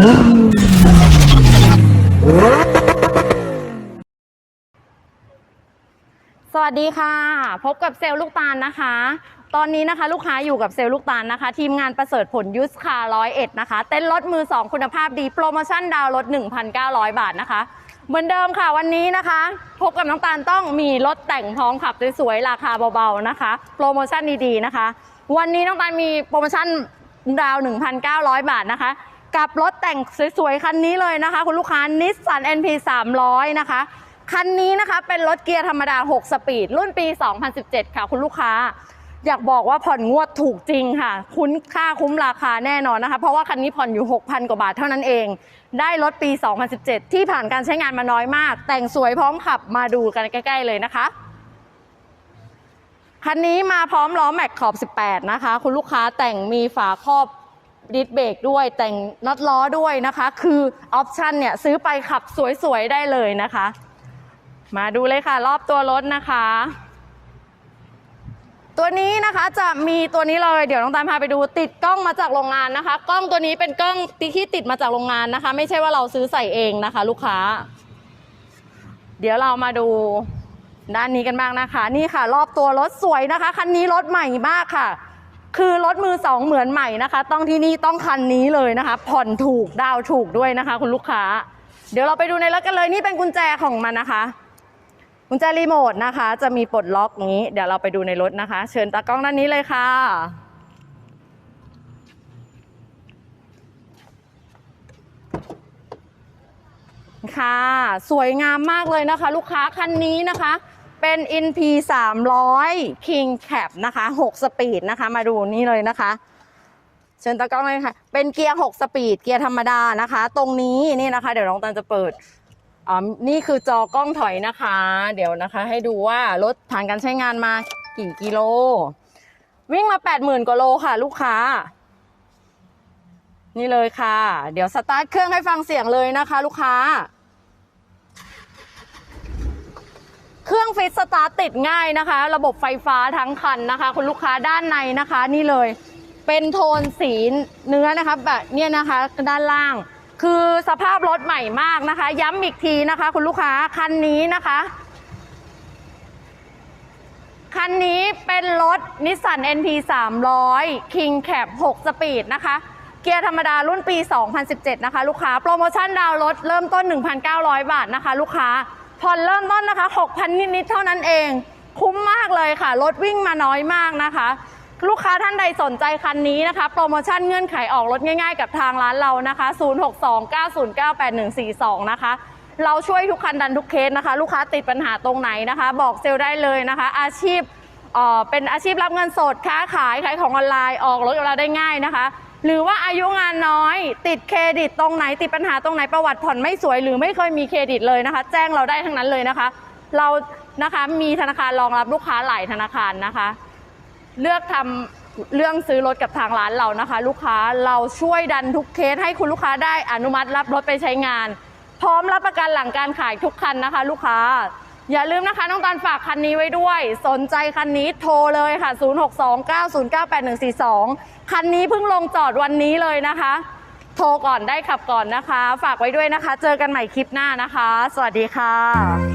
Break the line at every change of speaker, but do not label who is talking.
สวัสดีค่ะ พบกับเซลล์ลูกตาลนะคะ ตอนนี้นะคะลูกค้าอยู่กับเซลล์ลูกตาลนะคะ ทีมงานประเสริฐผลยุสคาร้อยเอ็ดนะคะ เต้นรถมือ 2 คุณภาพดีโปรโมชั่นดาวน์รถ 1,900 บาทนะคะ เหมือนเดิมค่ะวันนี้นะคะ พบกับน้องตาลต้องมีรถแต่งพร้อมขับสวยๆราคาเบาๆนะคะ โปรโมชั่นดีๆนะคะ วันนี้น้องตาลมีโปรโมชั่นดาว 1,900 บาทนะคะ กับรถแต่งสวยๆ คันนี้เลยนะคะ คุณลูกค้านิสสัน NP 300 นะคะ คันนี้นะคะเป็นรถเกียร์ธรรมดา 6 สปีด รุ่นปี 2017 ค่ะ คุณลูกค้า อยากบอกว่าผ่อนงวดถูกจริงค่ะ คุ้นค่าคุ้มราคาแน่นอนนะคะ เพราะว่าคันนี้ผ่อนอยู่ 6,000 กว่าบาทเท่านั้นเอง ได้รถปี 2017 ที่ผ่านการใช้งานมาน้อยมาก แต่งสวยพร้อมขับมาดูกันใกล้ ๆ เลยนะคะคันนี้มาพร้อมล้อแม็กขอบ 18 นะคะ คุณลูกค้าแต่งมีฝาครอบ ดิสเบรกด้วยแต่งน็อตล้อด้วยนะคะ คือออปชันเนี่ยซื้อไปขับสวยๆ ได้เลยนะคะ มาดูเลยค่ะ รอบตัวรถนะคะ ตัวนี้นะคะจะมีตัวนี้เลยเดี๋ยวน้องตามพาไปดูติดกล้องมาจากโรงงานนะคะ กล้องตัวนี้เป็นกล้องที่ติดมาจากโรงงานนะคะ ไม่ใช่ว่าเราซื้อใส่เองนะคะ ลูกค้า เดี๋ยวเรามาดูด้านนี้กันบ้างนะคะ นี่ค่ะ รอบตัวรถสวยนะคะคันนี้รถใหม่มากค่ะ คือรถมือสองเหมือนใหม่นะคะ ต้องที่นี่ต้องคันนี้เลยนะคะ ผ่อนถูกดาวถูกด้วยนะคะ คุณลูกค้า เดี๋ยวเราไปดูในรถกันเลยนี่เป็นกุญแจของมันนะคะกุญแจรีโมทนะคะ จะมีปลดล็อกนี้ เดี๋ยวเราไปดูในรถนะคะ เชิญตากล้องด้านนี้เลยค่ะ ค่ะ สวยงามมากเลยนะคะ ลูกค้าคันนี้นะคะ เป็น NP 300 King Cap นะคะ 6 สปีดนะคะ มาดูนี่เลยนะคะเชิญตากล้องเลยค่ะ เป็นเกียร์ 6 สปีด เกียร์ธรรมดานะคะ ตรงนี้นี่นะคะ เดี๋ยวน้องตันจะเปิดอ่านี่คือจอกล้องถอยนะคะ เดี๋ยวนะคะ ให้ดูว่ารถผ่านการใช้งานมากี่กิโล วิ่งมา 80,000กว่าโลค่ะ ลูกค้า นี่เลยค่ะ เดี๋ยวสตาร์ทเครื่องให้ฟังเสียงเลยนะคะ ลูกค้า เครื่องฟิตสตาร์ติดง่ายนะคะ ระบบไฟฟ้าทั้งคันนะคะ คุณลูกค้าด้านในนะคะ นี่เลย เป็นโทนสีเนื้อนะคะแบบเนี้ยนะคะด้านล่าง คือสภาพรถใหม่มากนะคะ ย้ำอีกทีนะคะ คุณลูกค้าคันนี้นะคะคันนี้เป็นรถนิสสัน NP 300 King Cap 6สปีดนะคะ เกียร์ธรรมดารุ่นปี 2017 นะคะ ลูกค้า โปรโมชั่นดาวรถเริ่มต้น 1,900 บาทนะคะ ลูกค้า ผ่อนเริ่มต้นนะคะ 6,000 นิดๆเท่านั้นเอง คุ้มมากเลยค่ะ รถวิ่งมาน้อยมากนะคะ ลูกค้าท่านใดสนใจคันนี้นะคะ โปรโมชั่นเงื่อนไขออกรถง่ายๆ กับทางร้านเรานะคะ 0629098142 นะคะ เราช่วยทุกคันดันทุกเคสนะคะ ลูกค้าติดปัญหาตรงไหนนะคะ บอกเซลล์ได้เลยนะคะ อาชีพเออเป็นอาชีพรับเงินสดค้าขายขายของออนไลน์ออกรถกับเราได้ง่ายนะคะ หรือว่าอายุงานน้อย ติดเครดิตตรงไหนติดปัญหาตรงไหนประวัติผ่อนไม่สวย หรือไม่เคยมีเครดิตเลยนะคะ แจ้งเราได้ทั้งนั้นเลยนะคะ เรานะคะมีธนาคารรองรับลูกค้าหลายธนาคารนะคะ เลือกทำเรื่องซื้อรถกับทางร้านเรานะคะ ลูกค้าเราช่วยดันทุกเคสให้คุณลูกค้าได้อนุมัติรับรถไปใช้งาน พร้อมรับประกันหลังการขายทุกคันนะคะ ลูกค้า อย่าลืมนะคะน้องตาลฝากคันนี้ไว้ด้วย สนใจคันนี้โทรเลยค่ะ 0629098142 คันนี้เพิ่งลงจอดวันนี้เลยนะคะ โทรก่อนได้ขับก่อนนะคะ ฝากไว้ด้วยนะคะ เจอกันใหม่คลิปหน้านะคะ สวัสดีค่ะ